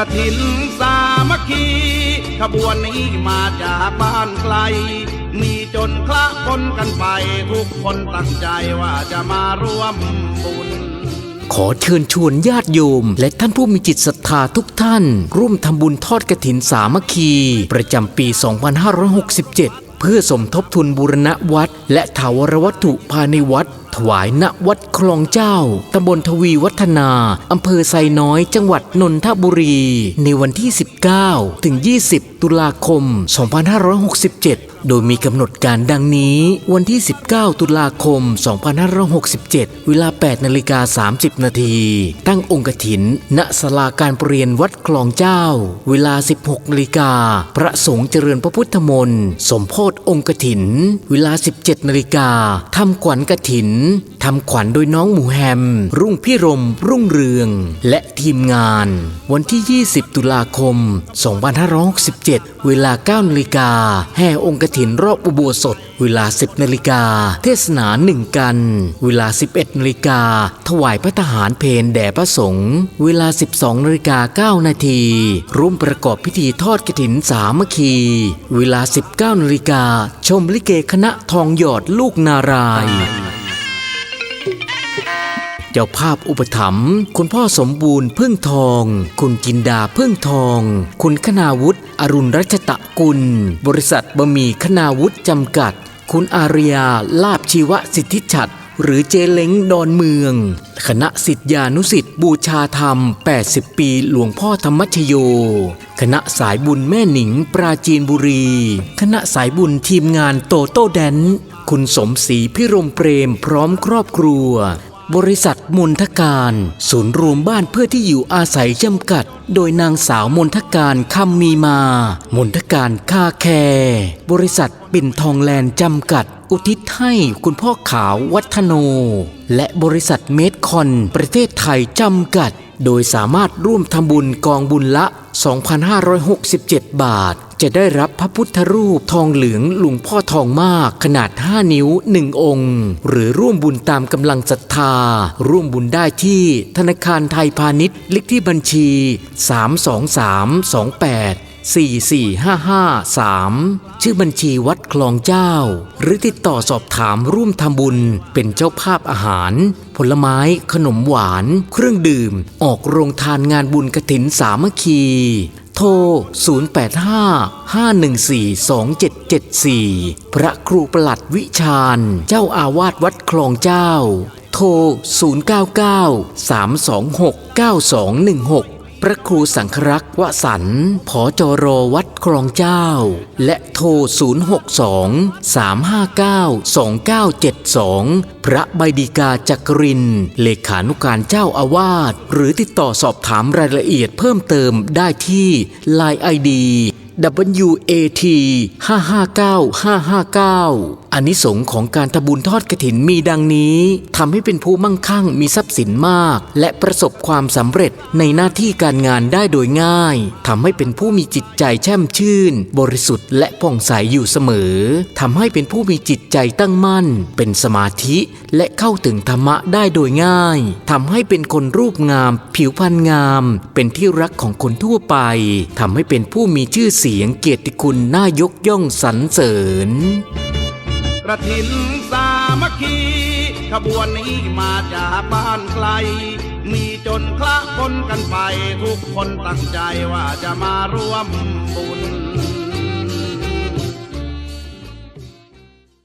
ระถินสามัคคีขบวนนี้มาจากบ้านไกล มีจนคละคนกันไป ทุกคนตั้งใจว่าจะมาร่วมบุญ ขอเชิญชวนญาติโยม และท่านผู้มีจิตศรัทธาทุกท่าน ร่วมทำบุญทอดกระถินสามัคคี ประจำปี 2567 เพื่อสมทบทุนบูรณะวัด และถาวรวัตถุภายในวัด วายณวัดคลองเจ้า ตำบลทวีวัฒนา อำเภอไซน้อย จังหวัดนนทบุรี ในวันที่ 19 ถึง 20 ตุลาคม 2567 โดยมีกำหนดการดังนี้ วันที่ 19 ตุลาคม 2567 เวลา 8 นาฬิกา 30 นาที ตั้งองค์กถิน ณศาลาการประเรียนวัดคลองเจ้า เวลา 16 นาฬิกา พระสงฆ์เจริญพระพุทธมนต์ สมโพธองค์กถิน เวลา 17 นาฬิกาทำขวัญกถินทำขวัญโดยน้องหมูแฮม รุ่งพิรม รุ่งเรือง และทีมงาน วันที่ 20 ตุลาคม 2567 เวลา9นาฬิกาแห่องค์กถินรอบอุโบสถ เวลา 10นาฬิกาเทศนาหนึ่งกัน เวลา 11นาฬิกาถวายพระทหารเพนแด่พระสงฆ์เวลา 12นาฬิกา9นาทีร่วมประกอบพิธีทอดกถินสามัคคี เวลา 19นาฬิกาชมลิเกคณะทองหยอดลูกนารายณ์ เจ้าภาพอุปถัมภ์คุณพ่อสมบูรณ์พึ่งทอง คุณกินดาพึ่งทอง คุณคณาวุฒิอรุณรัชตะกุล บริษัทบะหมี่คณาวุฒิจำกัด คุณอาริยาลาบชีวสิทธิฉัตรหรือเจเล้งดอนเมือง คณะสิทธิานุสิทธิ์บูชาธรรม 80 ปีหลวงพ่อธรรมชโย คณะสายบุญแม่หนิงปราจีนบุรี คณะสายบุญทีมงานโตโต้แดน คุณสมศรีพิรมเปรมพร้อมครอบครัว บริษัทมนทการ ศูนย์รวมบ้านเพื่อที่อยู่อาศัยจำกัด โดยนางสาวมนทการคำมีมา มนทการคาแคร์บริษัทปิ่นทองแลนด์จำกัด อุทิศให้คุณพ่อขาววัฒโน และบริษัทเมดคอนประเทศไทยจำกัด โดยสามารถร่วมทำบุญกองบุญละ 2,567 บาท จะได้รับพระพุทธรูปทองเหลืองหลวงพ่อทองมากขนาด 5 นิ้ว 1 องค์ หรือร่วมบุญตามกำลังศรัทธา ร่วมบุญได้ที่ธนาคารไทยพาณิชย์เลขที่บัญชี 32328 44553 ชื่อบัญชีวัดคลองเจ้า หรือติดต่อสอบถามร่วมทำบุญ เป็นเจ้าภาพอาหาร ผลไม้ ขนมหวาน เครื่องดื่ม ออกโรงทานงานบุญกระถินสามัคคี โทร 085-514-2774 พระครูประหลัดวิชาญ เจ้าอาวาสวัดคลองเจ้า โทร 099-326-9216 พระครูสังครักษ์วสันต์ผอจรวัดคลองเจ้า และโทร 062-359-2972 พระใบดีกาจักริน เลขานุการเจ้าอาวาส หรือติดต่อสอบถามรายละเอียดเพิ่มเติมได้ที่ Line ID WAT 559 559อานิสงของการทบุญทอดกระถินมีดังนี้ทำให้เป็นผู้มั่งคั่งมีทรัพย์สินมาก และประสบความสำเร็จในหน้าที่การงานได้โดยง่ายทำให้เป็นผู้มีจิตใจแช่มชื่น บริสุทธิ์และผ่องใสอยู่เสมอทำให้เป็นผู้มีจิตใจตั้งมั่น เป็นสมาธิและเข้าถึงธรรมะได้โดยง่ายทำให้เป็นคนรูปงาม ผิวพรรณงาม เป็นที่รักของคนทั่วไปทำให้เป็นผู้มีชื่อเสียสียงเกียรติคุณน่ายกย่องสรรเสริญ กระถินสามัคคีขบวนนี้มาจากบ้านไกล มีจนคละคนกันไป ทุกคนตั้งใจว่าจะมาร่วมบุญ